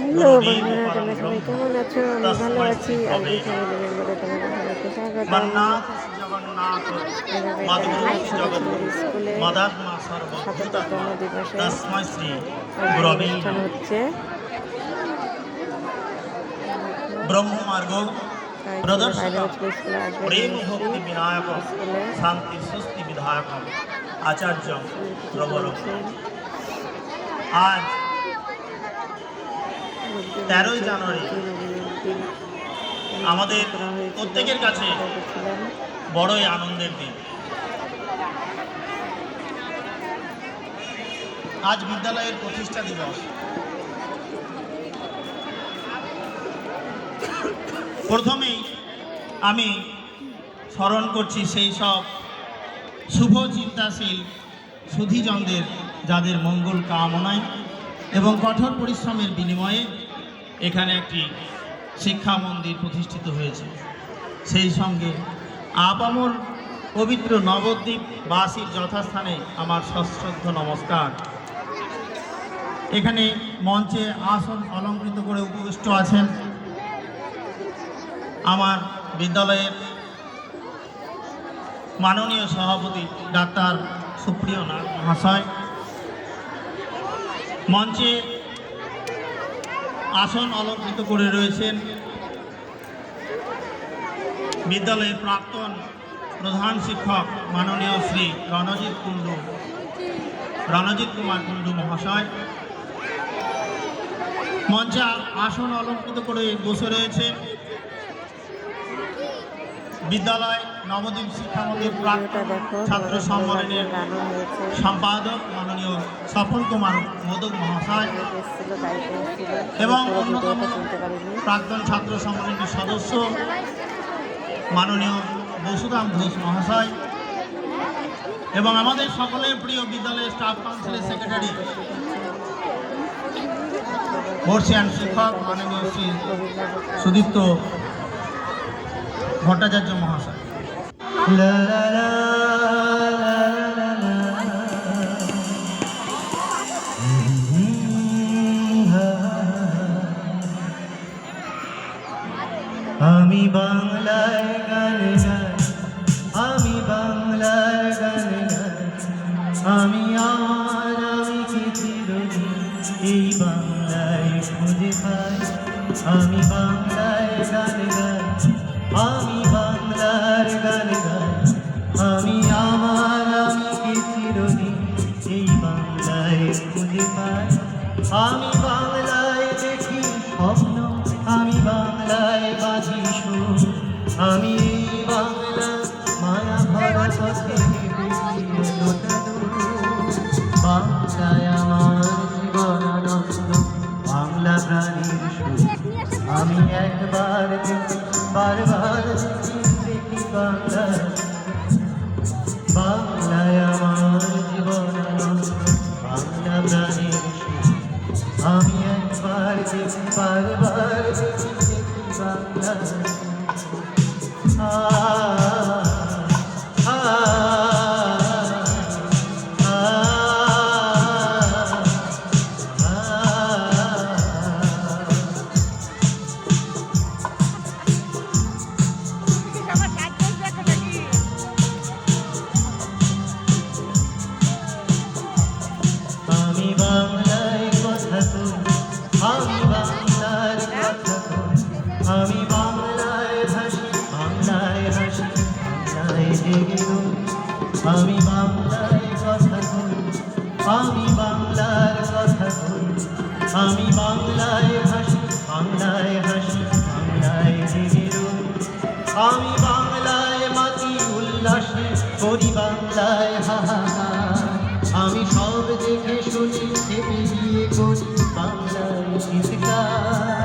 Hello বন্ধুরা তোমরা সবাই কেমন আছো আমি ভালো আছি তোমাদের সবাইকে স্বাগত দিবসে অনুষ্ঠান হচ্ছে ব্রহ্মমার্গ শান্তি স্বস্তি বিধায়ক আচার্য প্রবল আজ তেরোই জানুয়ারি। আমাদের প্রত্যেকের কাছে বড়ই আনন্দের দিন। আজ বিদ্যালয়ের প্রতিষ্ঠা দিবস। প্রথমেই আমি স্মরণ করছি সেই সব শুভ চিন্তাশীল সুধীজনদের, যাদের মঙ্গল কামনায় এবং কঠোর পরিশ্রমের বিনিময়ে এখানে একটি শিক্ষা মন্দির প্রতিষ্ঠিত হয়েছে। সেই সঙ্গে আপামর পবিত্র নবদ্বীপ বাসীর যথাস্থানে আমার সশ্রদ্ধ নমস্কার। এখানে মঞ্চে আসন অলঙ্কৃত করে উপবিষ্ট আছেন আমার বিদ্যালয়ের মাননীয় সভাপতি ডাক্তার সুপ্রিয় নাথ মহাশয়। মঞ্চে আসন অলঙ্কৃত করে রয়েছেন বিদ্যালয়ের প্রাক্তন প্রধান শিক্ষক মাননীয় শ্রী রণজিৎ কুণ্ডু, রণজিৎ কুমার কুণ্ডু মহাশয়। মঞ্চে আসন অলঙ্কৃত করে বসে রয়েছে বিদ্যালয় নবদ্বীপ শিক্ষা মন্দির ছাত্র সম্মেলনের সম্পাদক মাননীয় স্বপন কুমার মোদক মহাশয় এবং অন্যতম প্রাক্তন ছাত্র সংগঠনের সদস্য মাননীয় বসুরাম ঘোষ মহাশয় এবং আমাদের সকলের প্রিয় বিদ্যালয়ের স্টাফ কাউন্সিলের সেক্রেটারি, বর্ষিয়ান শিক্ষক মাননীয় শ্রী সুদীপ্ত ভট্টাচার্য মহাশয়। আমি বাংলায় গান গাই, আমি বাংলায় গান আমি আমার আমি এই বাংলায় খুঁজে পাই। আমি বাংলায় গান আমি বাংলায় দেখি স্বপ্ন, আমি বাংলায় বাজি সুর। আমি বাংলা মায়া ভরা পথে বাংলায় আমার বাংলা প্রাণীর সুর। আমি একবার বারবার দেখি দেখি বাংলা বাংলায়। আমি বাংলার কথা আমি বাংলায় আমি বাংলায় কথা কই আমি বাংলার কথা কই আমি বাংলায় হাসি বাংলায় হাসি, বাংলায় জেগে রই। আমি বাংলায় মাতি উল্লাসে, করি বাংলায় হাহাকার। আমি সব দেখে শুনি চেপে গিয়ে করি বাংলায় চিৎকার